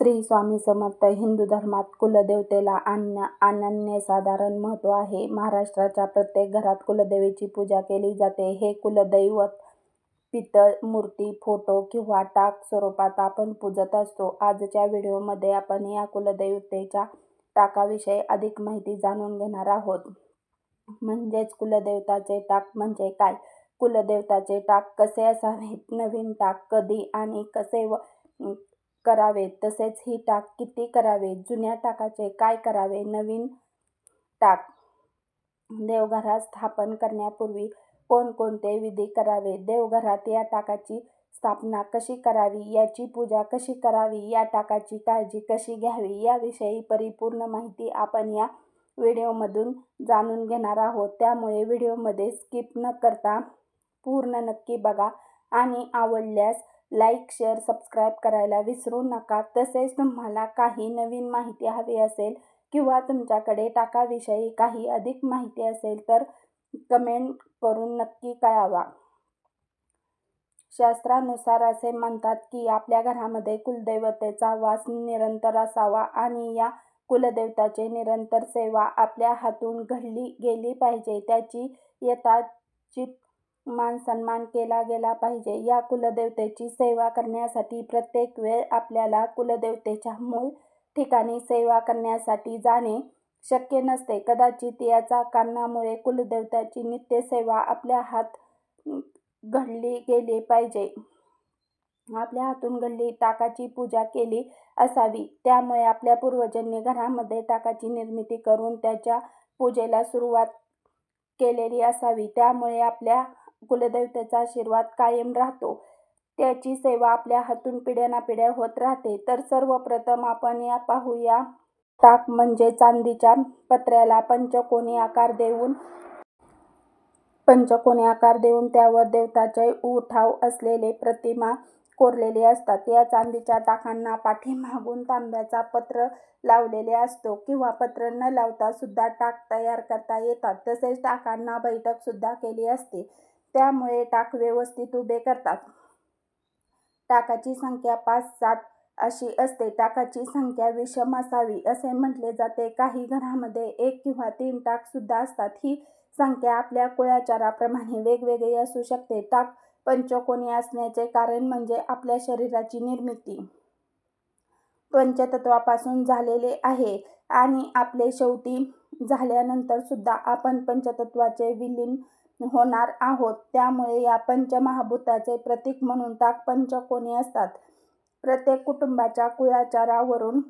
श्री स्वामी समर्थ हिंदू धर्मात कुलदेवतेला अन्न अनन्यसाधारण महत्त्व आहे. महाराष्ट्राच्या प्रत्येक घरात कुलदेवीची पूजा केली जाते. हे कुलदैवत पितळ मूर्ती, फोटो किंवा टाक स्वरूपात आपण पूजत असतो. आजच्या व्हिडिओमध्ये आपण या कुलदेवतेच्या टाकाविषयी अधिक माहिती जाणून घेणार आहोत. म्हणजेच कुलदेवताचे टाक म्हणजे काय? कुलदेवताचे टाक कसे असावेत? नवीन टाक कधी आणि कसे व करावे तसेच ही टाक किती करावे? जुन्या टाकाचे काय करावे? नवीन टाक देवघरात स्थापन करण्यापूर्वी कोणकोणते विधी करावे? देवघरात या टाकाची स्थापना कशी करावी? याची पूजा कशी करावी? या टाकाची काळजी कशी घ्यावी? याविषयी परिपूर्ण माहिती आपण या व्हिडिओमधून जाणून घेणार आहोत. त्यामुळे व्हिडिओमध्ये स्किप न करता पूर्ण नक्की बघा आणि आवडल्यास लाईक, शेअर, सबस्क्राईब करायला विसरू नका. तसेच तुम्हाला काही नवीन माहिती हवी असेल किंवा तुमच्याकडे टाकाविषयी काही अधिक माहिती असेल तर कमेंट करून नक्की कळावा शास्त्रानुसार असे म्हणतात की आपल्या घरामध्ये कुलदेवतेचा वास निरंतर असावा आणि या कुलदेवताचे निरंतर सेवा आपल्या हातून घडली गेली पाहिजे. त्याची यथाचित मान सन्मान केला गेला पाहिजे. या कुलदेवतेची सेवा करण्यासाठी प्रत्येक वेळ आपल्याला कुलदेवतेच्या मूळ ठिकाणी सेवा करण्यासाठी जाणे शक्य नसते. कदाचित याचा कारणामुळे कुलदेवताची नित्यसेवा आपल्या हात घडली गेली पाहिजे. आपल्या हातून घडली टाकाची पूजा केली असावी. त्यामुळे आपल्या पूर्वजांनी घरामध्ये टाकाची निर्मिती करून त्याच्या पूजेला सुरुवात केलेली असावी. त्यामुळे आपल्या कुलदेवतेचा आशीर्वाद कायम राहतो. त्याची सेवा आपल्या हातून पिढ्यानापिढ्या होत राहते. तर सर्वप्रथम आपण या पाहूया टाक म्हणजे चांदीच्या पत्र्याला पंचकोनी आकार देऊन पंचकोनी आकार देऊन त्यावर देवताचे उठाव असलेले प्रतिमा कोरलेले असतात. या चांदीच्या टाकांना पाठीमागून तांब्याचा पत्र लावलेले असतो किंवा पत्र न लावता सुद्धा टाक तयार करता येतात. तसेच टाकांना बैठक सुद्धा केली असते. त्यामुळे टाक व्यवस्थित उभे करतात. टाकाची संख्या पाच सात अशी असते. टाकाची संख्या विषम असावी असे म्हटले जाते. काही घरामध्ये एक किंवा तीन टाक सुद्धा असतात. ही संख्या आपल्या कुळाचाराप्रमाणे वेगवेगळी असू शकते. टाक पंचकोनी असण्याचे कारण म्हणजे आपल्या शरीराची निर्मिती पंचतत्वापासून झालेले आहे आणि आपले शेवटी झाल्यानंतर सुद्धा आपण पंचतत्वाचे विलीन होणार आहोत. त्यामुळे या पंचमहाभूताचे प्रतीक म्हणून टाक पंचकोणी असतात. प्रत्येक कुटुंबाच्या कुळाचारावरून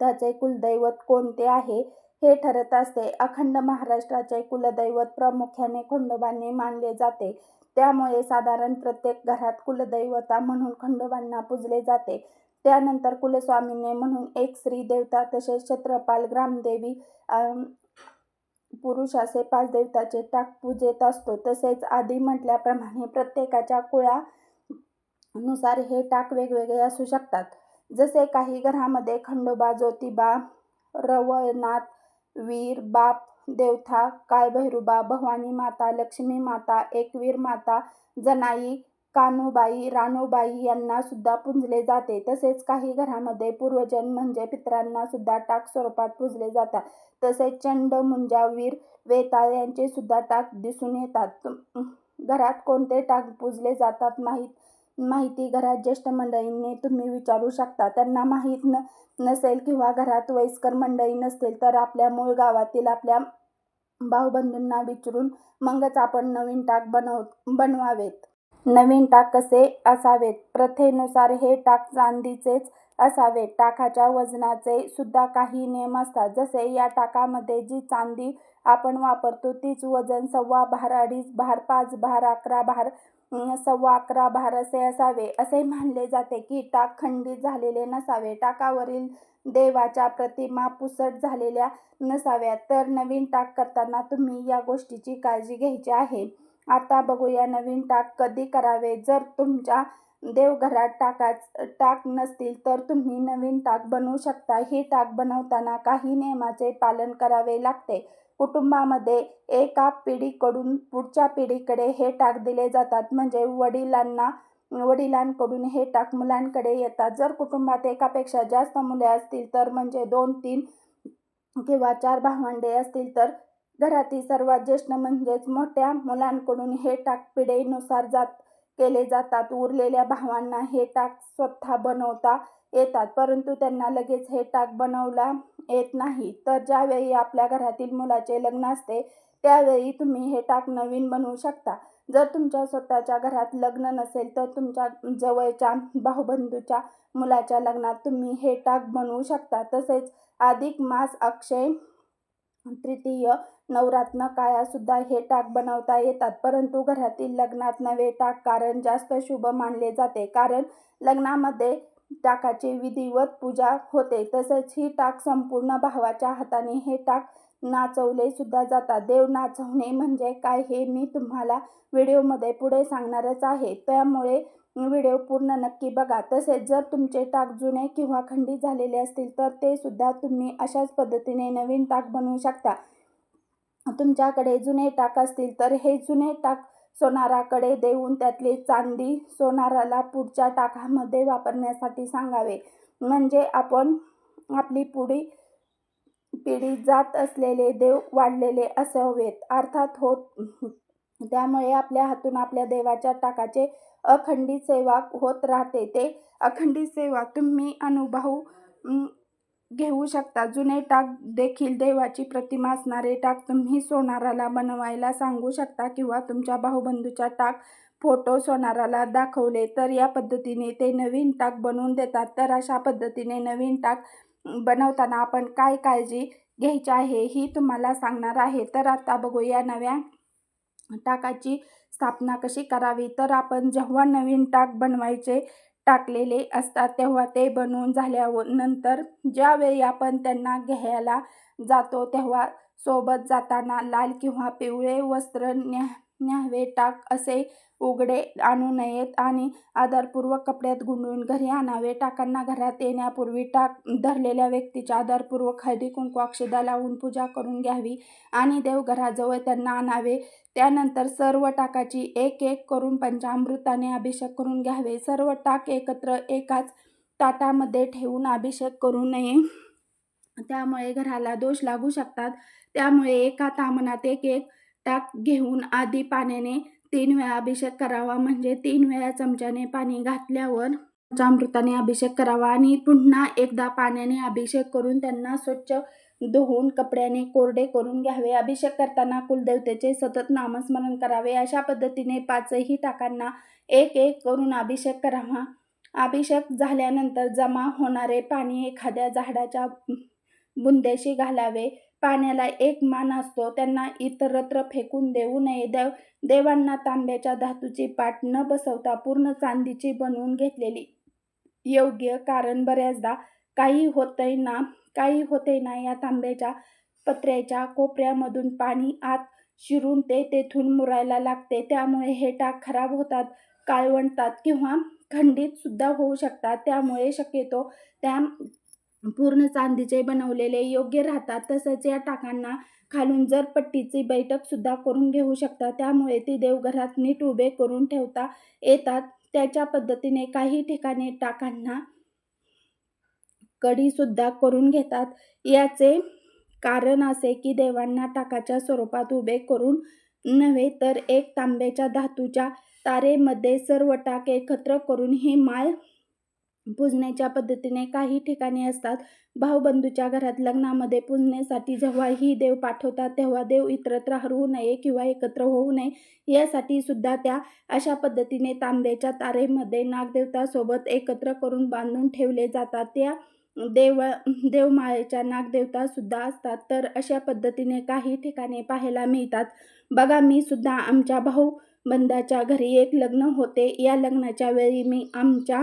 त्याचे कुलदैवत कोणते आहे हे ठरत असते. अखंड महाराष्ट्राचे कुलदैवत प्रामुख्याने खंडोबांनी मानले जाते. त्यामुळे साधारण प्रत्येक घरात कुलदैवता म्हणून खंडोबांना पूजले जाते. त्यानंतर कुलस्वामीने म्हणून एक स्त्री देवता तसेच क्षेत्रपाल, ग्रामदेवी, पुरुष असे पाच देवतांचे टाक पूजेत असतो. तसेच आधी म्हटल्याप्रमाणे प्रत्येकाच्या कुळानुसार हे टाक वेगवेगळे असू शकतात. जसे काही घरामध्ये खंडोबा, जोतिबा, रवळनाथ, वीर, बाप देवता, लक्ष्मी माता एकवीर माता जनाई, कान्होबाई रानूबाई यांना सुद्धा पुंजले जाते. तसेच काही घरामध्ये पूर्वजन म्हणजे पित्रांना सुद्धा टाक स्वरूपात पूजले जातात. तसेच चंड, मुंजावीर वेताळ यांचे सुद्धा टाक दिसून येतात. घरात कोणते टाक पूजले जातात माहीत माहिती घरात ज्येष्ठ मंडळींनी तुम्ही विचारू शकता. त्यांना माहीत न नसेल किंवा घरात वयस्कर मंडळी नसतील तर आपल्या मूळ गावातील आपल्या भाऊबंधूंना विचारून मगच आपण नवीन टाक बनव बनवावेत. नवीन टाक कसे असावेत? प्रथेनुसार हे टाक चांदीचेच असावेत. टाकाच्या वजनाचे सुद्धा काही नियम असतात. जसे या टाकामध्ये जी चांदी आपण वापरतो तीच वजन सव्वा भार, अडीच भार, पाच भार, अकरा भार, सव्वा अकरा भार असे असावे. असे मानले जाते की टाक खंडित झालेले नसावे. टाकावरील देवाच्या प्रतिमा पुसट झालेल्या नसाव्या तर नवीन टाक करताना तुम्ही या गोष्टीची काळजी घ्यायची आहे. आता बघूया नवीन टाक कधी करावे? जर तुमच्या देवघरात टाकाच टाक नसतील तर तुम्ही नवीन टाक बनवू शकता. ही टाक बनवताना काही नियमाचे पालन करावे लागते. कुटुंबामध्ये एका पिढीकडून पुढच्या पिढीकडे हे टाक दिले जातात. म्हणजे वडिलांना वडिलांकडून हे टाक मुलांकडे येतात जर कुटुंबात एकापेक्षा जास्त मुले असतील तर म्हणजे दोन तीन किंवा चार भावंडे असतील तर घरातील सर्वात ज्येष्ठ म्हणजेच मोठ्या मुलांकडून हे टाक पिढीनुसार जात केले जातात. उरलेल्या भावांना हे टाक स्वतः बनवता येतात परंतु त्यांना लगेच हे टाक बनवला येत नाही. तर ज्यावेळी आपल्या घरातील मुलाचे लग्न असते त्यावेळी तुम्ही हे टाक नवीन बनवू शकता. जर तुमच्या स्वतःच्या घरात लग्न नसेल तर तुमच्या जवळच्या भाऊबंधूच्या मुलाच्या लग्नात तुम्ही हे टाक बनवू शकता. तसेच अधिक मास अक्षय तृतीय नवरात्र काळासुद्धा हे टाक बनवता येतात. परंतु घरातील लग्नात नवे टाक कारण जास्त शुभ मानले जाते. कारण लग्नामध्ये टाकाची विधिवत पूजा होते. तसेच ही टाक संपूर्ण भावाच्या हाताने हे टाक नाचवले सुद्धा जातात. देव नाचवणे म्हणजे काय हे मी तुम्हाला व्हिडिओमध्ये पुढे सांगणारच आहे. त्यामुळे व्हिडिओ पूर्ण नक्की बघा. तसेच जर तुमचे टाक जुने किंवा खंडित झालेले असतील तर ते सुद्धा तुम्ही अशाच पद्धतीने नवीन टाक बनवू शकता. तुमच्याकडे जुने टाक असतील तर हे जुने टाक सोनाराकडे देऊन त्यातले चांदी सोनाराला पुढच्या टाकामध्ये वापरण्यासाठी सांगावे. म्हणजे आपण आपली पुढी पिढी जात असलेले देव वाढलेले असावेत. अर्थात होत त्यामुळे आपल्या हातून आपल्या देवाच्या टाकाचे अखंडित सेवा होत राहते. ते अखंडित सेवा तुम्ही अनुभव घेऊ शकता. जुने टाक देखील देवाची प्रतिमा असणारे टाक तुम्ही सोनाराला बनवायला सांगू शकता किंवा तुमच्या भाऊबंधूच्या टाक फोटो सोनाराला दाखवले तर या पद्धतीने ते नवीन टाक बनवून देतात. तर अशा पद्धतीने नवीन टाक बनवताना आपण काय काळजी घ्यायची आहे ही तुम्हाला सांगणार आहे. तर आता बघूया नव्या टाकाची स्थापना कशी करावी. तर आपण जेव्हा नवीन टाक बनवायचे टाकलेले असतात तेव्हा ते बनवून झाल्यावर नंतर ज्यावेळी आपण त्यांना घ्यायला जातो तेव्हा सोबत जाताना लाल किंवा पिवळे वस्त्र न्या न्यावे टाक असे उघडे आणू नयेत आणि आदरपूर्वक कपड्यात गुंडून घरी आणावे. टाकांना घरात येण्यापूर्वी टाक धरलेल्या व्यक्तीच्या आदरपूर्वक हळदी कुंकू अक्षदा लावून पूजा करून घ्यावी आणि देवघराजवळ त्यांना आणावे. त्यानंतर सर्व टाकाची एक एक करून पंचामृताने अभिषेक करून घ्यावे. सर्व टाक एकत्र एकाच ताटामध्ये ठेवून अभिषेक करू नये. त्यामुळे घराला दोष लागू शकतात. त्यामुळे एका तामनात एक एक टाक घेऊन आधी पाण्याने तीन वेळा अभिषेक करावा. म्हणजे तीन वेळा चमच्याने पाणी घातल्यावर पंचामृताने अभिषेक करावा आणि पुन्हा एकदा पाण्याने अभिषेक करून त्यांना स्वच्छ धुवून कपड्याने कोरडे करून घ्यावे. अभिषेक करताना कुलदेवतेचे सतत नामस्मरण करावे. अशा पद्धतीने पाचही टाकांना एक एक करून अभिषेक करावा. अभिषेक झाल्यानंतर जमा होणारे पाणी एखाद्या झाडाच्या बुंद्याशी घालावे. पाण्याला एक मान असतो. त्यांना इतरत्र फेकून देऊ नये. देव देवांना तांब्याच्या धातूची पाट न बसवता पूर्ण चांदीची बनवून घेतलेली योग्य कारण बऱ्याचदा काही होतंय ना काही होते ना या तांब्याच्या पत्र्याच्या कोपऱ्यामधून पाणी आत शिरून ते तेथून मुरायला लागते. त्यामुळे हे टाक खराब होतात काळवंडतात किंवा खंडित सुद्धा होऊ शकतात. त्यामुळे शक्यतो त्या पूर्ण चांदीचे बनवलेले योग्य राहतात तसंच या टाकांना खालून जर पट्टीची बैठक सुद्धा करून घेऊ शकता. त्यामुळे ती देवघरात नीट उभे करून ठेवता येतात. त्याच्या पद्धतीने काही ठिकाणी टाकांना सुद्धा करून घेतात. याचे कारण असे की देवांना टाकाच्या स्वरूपात उभे करून नव्हे तर एक तांब्याच्या धातूच्या तारेमध्ये सर्व टाक एकत्र करून ही माळ पूजण्याच्या पद्धतीने काही ठिकाणी असतात. भाऊबंधूच्या घरात लग्नामध्ये पूजण्यासाठी जेव्हा ही देव पाठवतात तेव्हा देव इतरत्र हरवू नये किंवा एकत्र होऊ नये यासाठी सुद्धा त्या अशा पद्धतीने तांब्याच्या तारेमध्ये नागदेवतासोबत एकत्र करून बांधून ठेवले जातात. त्या देव देवमाळेच्या नागदेवतासुद्धा असतात. तर अशा पद्धतीने काही ठिकाणी पाहायला मिळतात. बघा मी सुद्धा आमच्या भाऊ बंदाच्या घरी एक लग्न होते. या लग्नाच्या वेळी मी आमच्या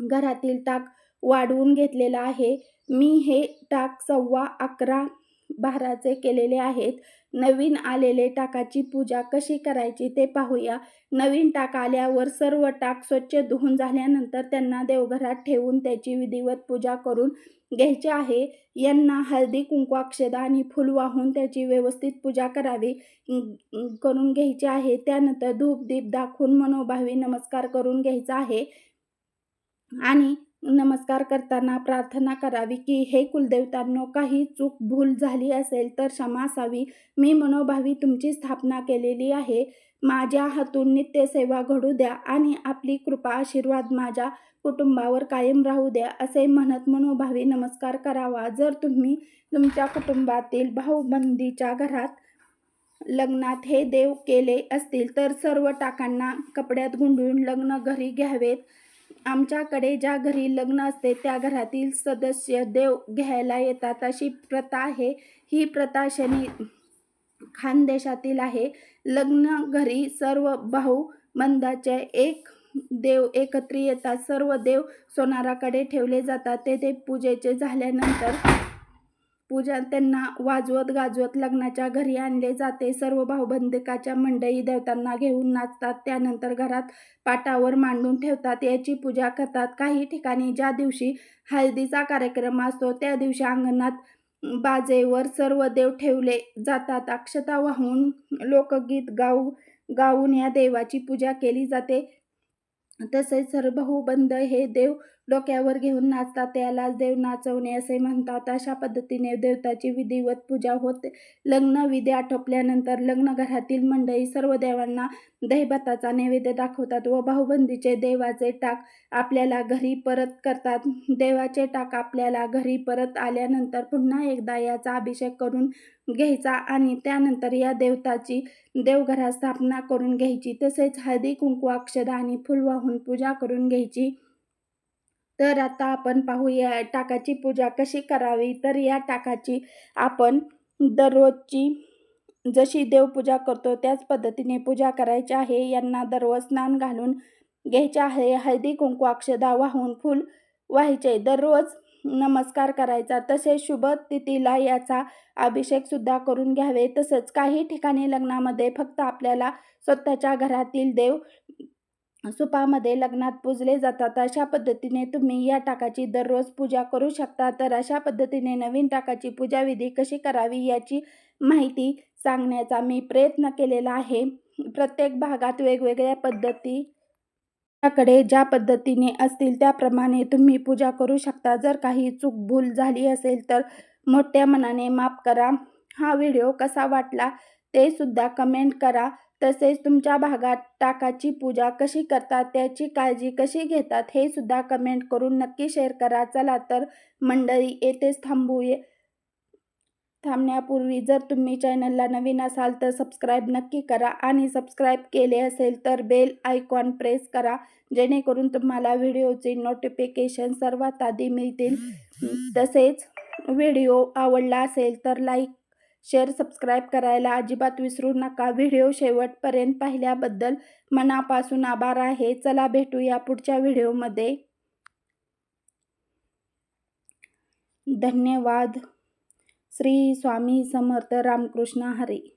घरातील टाक वाढवून घेतलेला आहे. मी हे टाक सव्वा अकरा भाराचे केलेले आहेत. नवीन आलेले टाकाची पूजा कशी करायची ते पाहूया. नवीन टाक आल्यावर सर्व टाक स्वच्छ धुवून झाल्यानंतर त्यांना देवघरात ठेवून त्याची विधिवत पूजा करून घ्यायची आहे. यांना हळदी कुंकू अक्षदा आणि फुल वाहून त्याची व्यवस्थित पूजा करावी करून घ्यायची आहे. त्यानंतर धूप दीप दाखवून मनोभावी नमस्कार करून घ्यायचा आहे. आणि नमस्कार करताना प्रार्थना करावी की हे कुलदेवतांनो काही चूक भूल झाली असेल तर क्षमा असावी. मी मनोभावी तुमची स्थापना केलेली आहे. माझ्या हातून नित्यसेवा घडू द्या आणि आपली कृपा आशीर्वाद माझ्या कुटुंबावर कायम राहू द्या असे म्हणत मनोभावी नमस्कार करावा. जर तुम्ही तुमच्या कुटुंबातील भाऊबंदीच्या घरात लग्नात हे देव केले असतील तर सर्व टाकांना कपड्यात गुंडून लग्न घरी घ्यावेत. आमच्याकडे ज्या घरी लग्न असते त्या घरातील सदस्य देव घ्यायला येतात. अशी प्रथा आहे. ही प्रथा शनी खानदेशातील आहे. लग्न घरी सर्व भाऊ बंधाचे एक देव एकत्र येतात. सर्व देव सोनाराकडे ठेवले जातात. तेथे पूजेचे झाल्यानंतर पूजा त्यांना वाजवत गाजवत लग्नाच्या घरी आणले जाते. सर्व भाऊबंधकाच्या मंडई देवतांना घेऊन नाचतात. त्यानंतर घरात पाटावर मांडून ठेवतात. याची पूजा करतात. काही ठिकाणी ज्या दिवशी हळदीचा कार्यक्रम असतो त्या दिवशी अंगणात बाजेवर सर्व देव ठेवले जातात. अक्षता वाहून लोकगीत गाऊ गाऊन या देवाची पूजा केली जाते. तसेच सर्वबहुबंद हे देव डोक्यावर घेऊन नाचतात त्यालाच देव नाचवणे असे म्हणतात. अशा पद्धतीने देवताची विधिवत पूजा होते. लग्न विधी आटोपल्यानंतर लग्न घरातील मंडळी सर्व देवांना दहीभाताचा नैवेद्य दाखवतात व भाऊबंदीचे देवाचे टाक आपल्याला घरी परत करतात. देवाचे टाक आपल्याला घरी परत आल्यानंतर पुन्हा एकदा याचा अभिषेक करून घ्यायचा आणि त्यानंतर या देवताची देवघरात स्थापना करून घ्यायची. तसेच हळदी कुंकू अक्षदा आणि फुल वाहून पूजा करून घ्यायची. तर आता आपण पाहूया टाकाची पूजा कशी करावी. तर या टाकाची आपण दररोजची जशी देवपूजा करतो त्याच पद्धतीने पूजा करायची आहे. यांना दररोज स्नान घालून घ्यायचे आहे. हळदी कुंकू अक्षदा वाहून फूल व्हायचे. दररोज नमस्कार करायचा. तसेच शुभ तिथीला याचा अभिषेकसुद्धा करून घ्यावे. तसंच काही ठिकाणी लग्नामध्ये फक्त आपल्याला स्वतःच्या घरातील देव सुपामध्ये लग्नात पूजले जातात. अशा पद्धतीने तुम्ही या टाकाची दररोज पूजा करू शकता. तर अशा पद्धतीने नवीन टाकाची पूजाविधी कशी करावी याची माहिती सांगण्याचा मी प्रयत्न केलेला आहे. प्रत्येक भागात वेगवेगळ्या पद्धती त्याकडे ज्या पद्धतीने असतील त्याप्रमाणे तुम्ही पूजा करू शकता. जर काही चूक भूल झाली असेल तर मोठ्या मनाने माफ करा. हा व्हिडिओ कसा वाटला ते सुद्धा कमेंट करा. तसेच तुमच्या भागात टाकाची पूजा कशी करतात त्याची काळजी कशी घेतात हे सुद्धा कमेंट करून नक्की शेअर करा. चला तर मंडळी येथेच थांबूये. थांबण्यापूर्वी जर तुम्ही चॅनलला नवीन असाल तर सबस्क्राईब नक्की करा आणि सबस्क्राईब केले असेल तर बेल आयकॉन प्रेस करा जेणेकरून तुम्हाला व्हिडिओचे नोटिफिकेशन सर्वात आधी मिळतील. तसेच व्हिडिओ आवडला असेल तर लाईक शेअर सबस्क्राईब करायला अजिबात विसरू नका. व्हिडिओ शेवटपर्यंत पाहिल्याबद्दल मनापासून आभार आहे. चला भेटूया पुढच्या व्हिडिओमध्ये. धन्यवाद. श्री स्वामी समर्थ रामकृष्ण हरी.